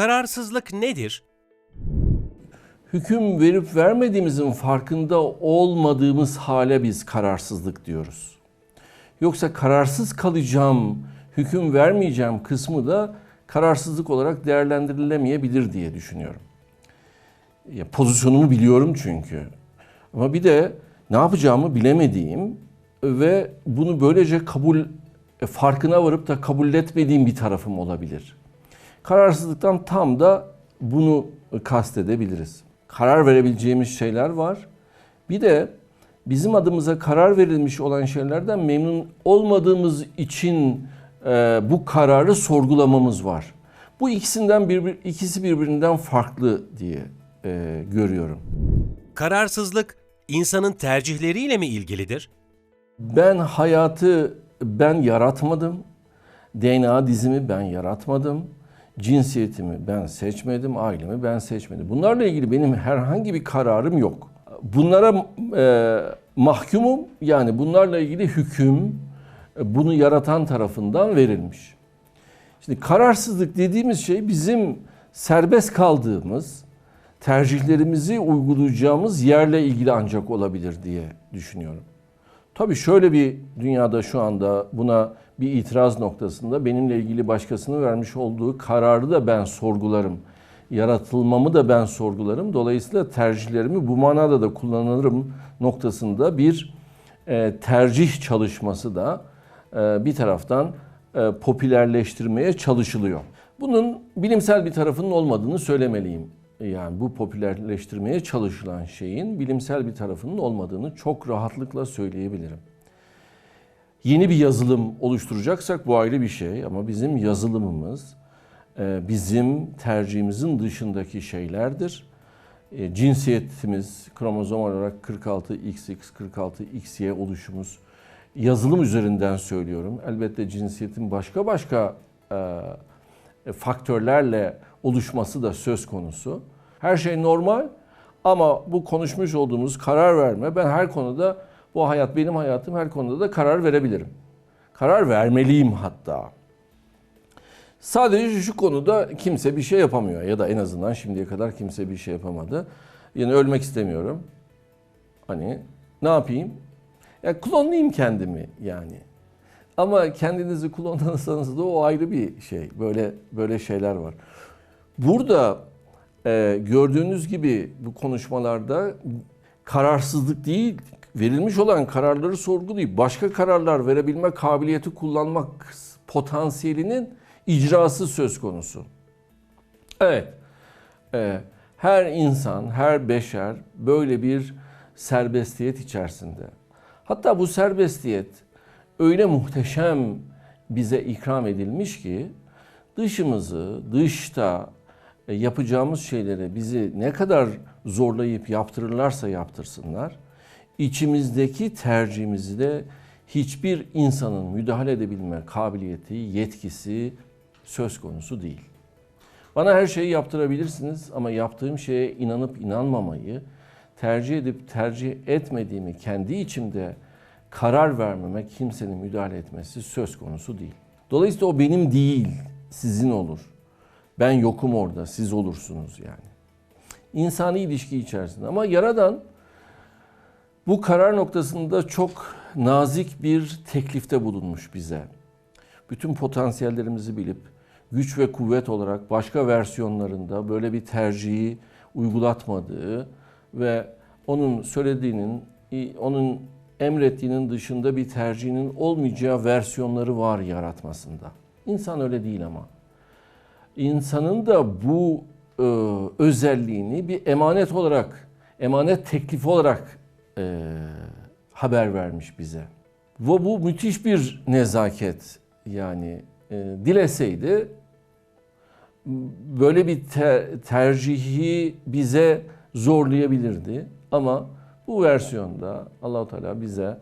Kararsızlık nedir? Hüküm verip vermediğimizin farkında olmadığımız hale biz kararsızlık diyoruz. Yoksa kararsız kalacağım, hüküm vermeyeceğim kısmı da kararsızlık olarak değerlendirilemeyebilir diye düşünüyorum. Ya pozisyonumu biliyorum çünkü. Ama bir de ne yapacağımı bilemediğim ve bunu böylece kabul e, farkına varıp da kabul etmediğim bir tarafım olabilir. Kararsızlıktan tam da bunu kastedebiliriz. Karar verebileceğimiz şeyler var. Bir de bizim adımıza karar verilmiş olan şeylerden memnun olmadığımız için e, bu kararı sorgulamamız var. Bu ikisinden bir, ikisi birbirinden farklı diye e, görüyorum. Kararsızlık insanın tercihleriyle mi ilgilidir? Ben hayatı ben yaratmadım. DNA dizimi ben yaratmadım. Cinsiyetimi ben seçmedim, ailemi ben seçmedim. Bunlarla ilgili benim herhangi bir kararım yok. Bunlara e, mahkumum yani bunlarla ilgili hüküm e, bunu yaratan tarafından verilmiş. Şimdi kararsızlık dediğimiz şey bizim serbest kaldığımız, tercihlerimizi uygulayacağımız yerle ilgili ancak olabilir diye düşünüyorum. Tabii şöyle bir dünyada şu anda buna bir itiraz noktasında benimle ilgili başkasının vermiş olduğu kararı da ben sorgularım. Yaratılmamı da ben sorgularım. Dolayısıyla tercihlerimi bu manada da kullanırım noktasında bir e, tercih çalışması da e, bir taraftan e, popülerleştirmeye çalışılıyor. Bunun bilimsel bir tarafının olmadığını söylemeliyim. Yani bu popülerleştirmeye çalışılan şeyin bilimsel bir tarafının olmadığını çok rahatlıkla söyleyebilirim. Yeni bir yazılım oluşturacaksak bu ayrı bir şey ama bizim yazılımımız e, bizim tercihimizin dışındaki şeylerdir. E, Cinsiyetimiz kromozom olarak 46XX, 46XY oluşumuz yazılım üzerinden söylüyorum. Elbette cinsiyetin başka başka e, faktörlerle oluşması da söz konusu. Her şey normal ama bu konuşmuş olduğumuz karar verme ben her konuda bu hayat benim hayatım her konuda da karar verebilirim. Karar vermeliyim hatta. Sadece şu konuda kimse bir şey yapamıyor ya da en azından şimdiye kadar kimse bir şey yapamadı. Yani ölmek istemiyorum. Hani ne yapayım? Ya klonlayayım kendimi yani. Ama kendinizi klonlasanız da o ayrı bir şey. Böyle böyle şeyler var. Burada e, gördüğünüz gibi bu konuşmalarda kararsızlık değil, verilmiş olan kararları sorgulayıp başka kararlar verebilme kabiliyeti kullanmak potansiyelinin icrası söz konusu. Evet, e, her insan, her beşer böyle bir serbestiyet içerisinde. Hatta bu serbestiyet öyle muhteşem bize ikram edilmiş ki dışımızı, dışta e, yapacağımız şeylere bizi ne kadar zorlayıp yaptırırlarsa yaptırsınlar, içimizdeki tercihimizi de hiçbir insanın müdahale edebilme kabiliyeti, yetkisi söz konusu değil. Bana her şeyi yaptırabilirsiniz ama yaptığım şeye inanıp inanmamayı, tercih edip tercih etmediğimi kendi içimde karar vermeme kimsenin müdahale etmesi söz konusu değil. Dolayısıyla o benim değil, sizin olur. Ben yokum orada, siz olursunuz yani. İnsani ilişki içerisinde ama Yaradan bu karar noktasında çok nazik bir teklifte bulunmuş bize. Bütün potansiyellerimizi bilip güç ve kuvvet olarak başka versiyonlarında böyle bir tercihi uygulatmadığı ve onun söylediğinin, onun emrettiğinin dışında bir tercihinin olmayacağı versiyonları var yaratmasında. İnsan öyle değil ama. İnsanın da bu e, özelliğini bir emanet olarak, emanet teklifi olarak e, haber vermiş bize. Ve bu müthiş bir nezaket yani e, dileseydi böyle bir ter, tercihi bize zorlayabilirdi ama bu versiyonda Allahu Teala bize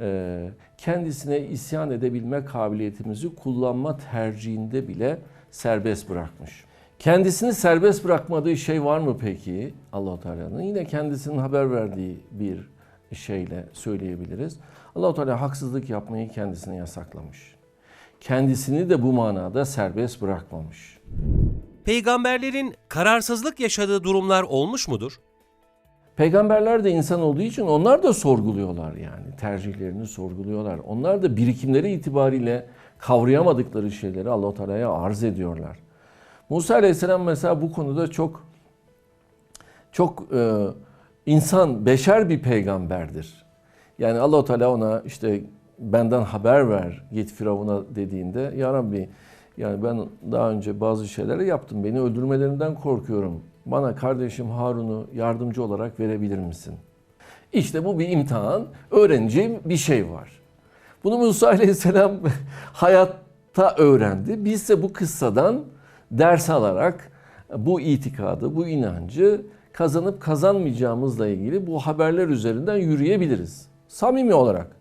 e, kendisine isyan edebilme kabiliyetimizi kullanma tercihinde bile serbest bırakmış. Kendisini serbest bırakmadığı şey var mı peki Allahu Teala'nın? Yine kendisinin haber verdiği bir şeyle söyleyebiliriz. Allahu Teala haksızlık yapmayı kendisine yasaklamış. Kendisini de bu manada serbest bırakmamış. Peygamberlerin kararsızlık yaşadığı durumlar olmuş mudur? Peygamberler de insan olduğu için onlar da sorguluyorlar yani. Tercihlerini sorguluyorlar. Onlar da birikimleri itibariyle kavrayamadıkları şeyleri Allah-u Teala'ya arz ediyorlar. Musa Aleyhisselam mesela bu konuda çok çok e, insan, beşer bir peygamberdir. Yani Allah-u Teala ona işte benden haber ver git Firavun'a dediğinde ya Rabbi yani ben daha önce bazı şeyleri yaptım. Beni öldürmelerinden korkuyorum. Bana kardeşim Harun'u yardımcı olarak verebilir misin? İşte bu bir imtihan. Öğreneceğim bir şey var. Bunu Musa Aleyhisselam hayatta öğrendi. Biz de bu kıssadan ders alarak bu itikadı, bu inancı kazanıp kazanmayacağımızla ilgili bu haberler üzerinden yürüyebiliriz. Samimi olarak.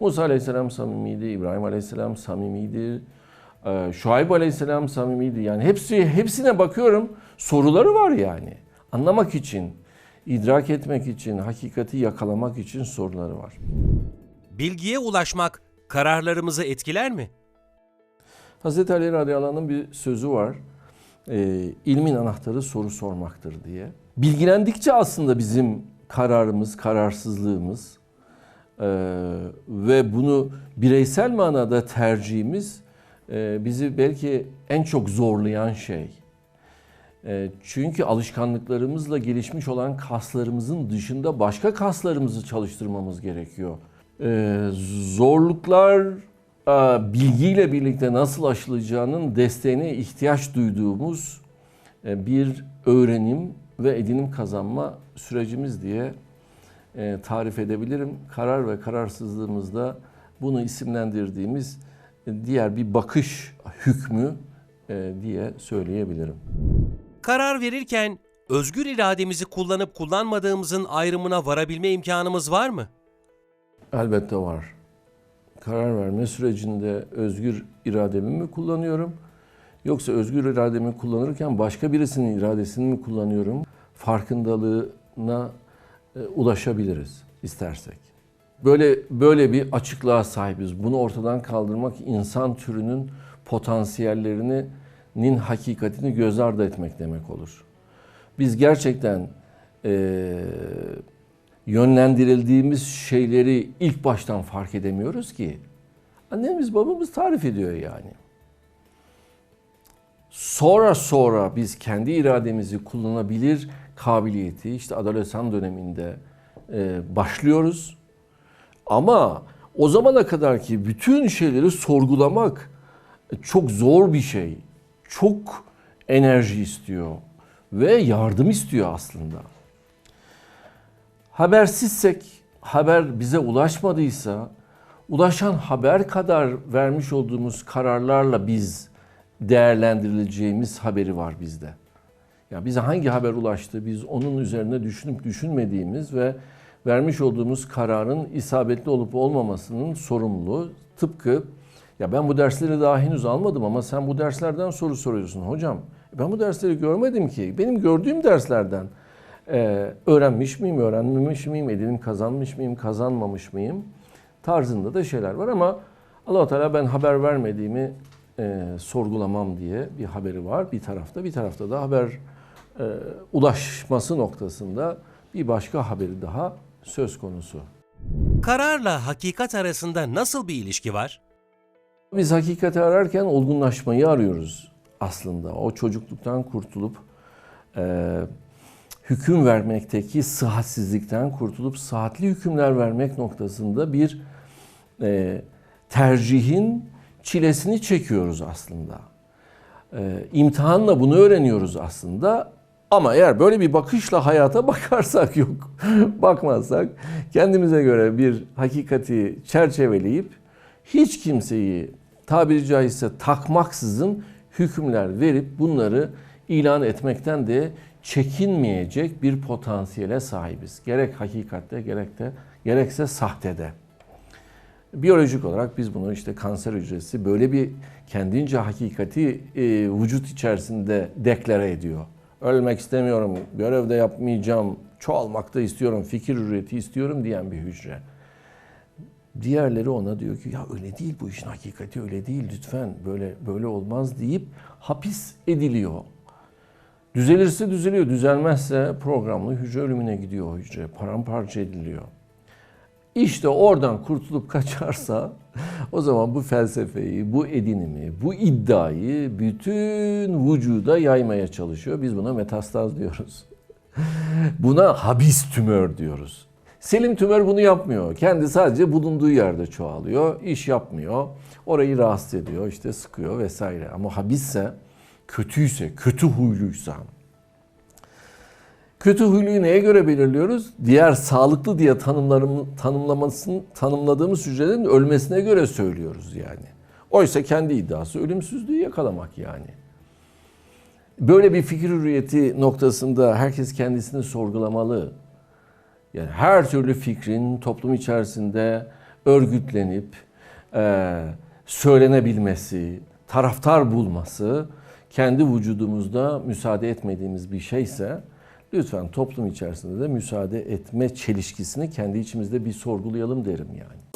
Musa Aleyhisselam samimiydi, İbrahim Aleyhisselam samimiydi, ee, Şuayb Aleyhisselam samimiydi. Yani hepsi hepsine bakıyorum soruları var yani. Anlamak için, idrak etmek için, hakikati yakalamak için soruları var. Bilgiye ulaşmak kararlarımızı etkiler mi? Hazreti Ali radıyallahu anh'ın bir sözü var. Ee, ilmin anahtarı soru sormaktır diye. Bilgilendikçe aslında bizim kararımız, kararsızlığımız e, ve bunu bireysel manada tercihimiz e, bizi belki en çok zorlayan şey. E, çünkü alışkanlıklarımızla gelişmiş olan kaslarımızın dışında başka kaslarımızı çalıştırmamız gerekiyor. E, zorluklar e, bilgiyle birlikte nasıl aşılacağının desteğine ihtiyaç duyduğumuz e, bir öğrenim ve edinim kazanma sürecimiz diye e, tarif edebilirim. Karar ve kararsızlığımızda bunu isimlendirdiğimiz diğer bir bakış hükmü e, diye söyleyebilirim. Karar verirken özgür irademizi kullanıp kullanmadığımızın ayrımına varabilme imkanımız var mı? Elbette var. Karar verme sürecinde özgür irademi mi kullanıyorum? Yoksa özgür irademi kullanırken başka birisinin iradesini mi kullanıyorum? Farkındalığına e, ulaşabiliriz istersek. Böyle böyle bir açıklığa sahibiz. Bunu ortadan kaldırmak insan türünün potansiyellerinin hakikatini göz ardı etmek demek olur. Biz gerçekten e, yönlendirildiğimiz şeyleri ilk baştan fark edemiyoruz ki. Annemiz babamız tarif ediyor yani. Sonra sonra biz kendi irademizi kullanabilir kabiliyeti işte adolesan döneminde e, başlıyoruz. Ama o zamana kadar ki bütün şeyleri sorgulamak çok zor bir şey. Çok enerji istiyor ve yardım istiyor aslında. Habersizsek, haber bize ulaşmadıysa, ulaşan haber kadar vermiş olduğumuz kararlarla biz değerlendirileceğimiz haberi var bizde. Ya bize hangi haber ulaştı, biz onun üzerine düşünüp düşünmediğimiz ve vermiş olduğumuz kararın isabetli olup olmamasının sorumluluğu tıpkı ya ben bu dersleri daha henüz almadım ama sen bu derslerden soru soruyorsun hocam. Ben bu dersleri görmedim ki. Benim gördüğüm derslerden e, öğrenmiş miyim, öğrenmemiş miyim, edinim kazanmış mıyım, kazanmamış mıyım tarzında da şeyler var ama allah Teala ben haber vermediğimi e, sorgulamam diye bir haberi var bir tarafta. Bir tarafta da haber e, ulaşması noktasında bir başka haberi daha söz konusu. Kararla hakikat arasında nasıl bir ilişki var? Biz hakikati ararken olgunlaşmayı arıyoruz aslında. O çocukluktan kurtulup e, hüküm vermekteki sıhhatsizlikten kurtulup sıhhatli hükümler vermek noktasında bir e, tercihin çilesini çekiyoruz aslında. E, imtihanla bunu öğreniyoruz aslında. Ama eğer böyle bir bakışla hayata bakarsak yok, bakmazsak kendimize göre bir hakikati çerçeveleyip hiç kimseyi tabiri caizse takmaksızın hükümler verip bunları ilan etmekten de çekinmeyecek bir potansiyele sahibiz. Gerek hakikatte gerek de gerekse sahtede. Biyolojik olarak biz bunu işte kanser hücresi böyle bir kendince hakikati e, vücut içerisinde deklare ediyor. Ölmek istemiyorum, görevde yapmayacağım, çoğalmakta istiyorum, fikir hürriyeti istiyorum diyen bir hücre. Diğerleri ona diyor ki ya öyle değil bu işin hakikati öyle değil lütfen böyle böyle olmaz deyip hapis ediliyor. Düzelirse düzeliyor, düzelmezse programlı hücre ölümüne gidiyor o hücre, paramparça ediliyor. İşte oradan kurtulup kaçarsa o zaman bu felsefeyi, bu edinimi, bu iddiayı bütün vücuda yaymaya çalışıyor. Biz buna metastaz diyoruz. Buna habis tümör diyoruz. Selim tümör bunu yapmıyor. Kendi sadece bulunduğu yerde çoğalıyor, iş yapmıyor. Orayı rahatsız ediyor, işte sıkıyor vesaire. Ama habisse, kötüyse, kötü huyluysa, Kötü huyluyu neye göre belirliyoruz? Diğer sağlıklı diye tanımlamasını, tanımladığımız hücrelerin ölmesine göre söylüyoruz yani. Oysa kendi iddiası ölümsüzlüğü yakalamak yani. Böyle bir fikir hürriyeti noktasında herkes kendisini sorgulamalı. Yani her türlü fikrin toplum içerisinde örgütlenip eee, söylenebilmesi, taraftar bulması kendi vücudumuzda müsaade etmediğimiz bir şeyse lütfen toplum içerisinde de müsaade etme çelişkisini kendi içimizde bir sorgulayalım derim yani.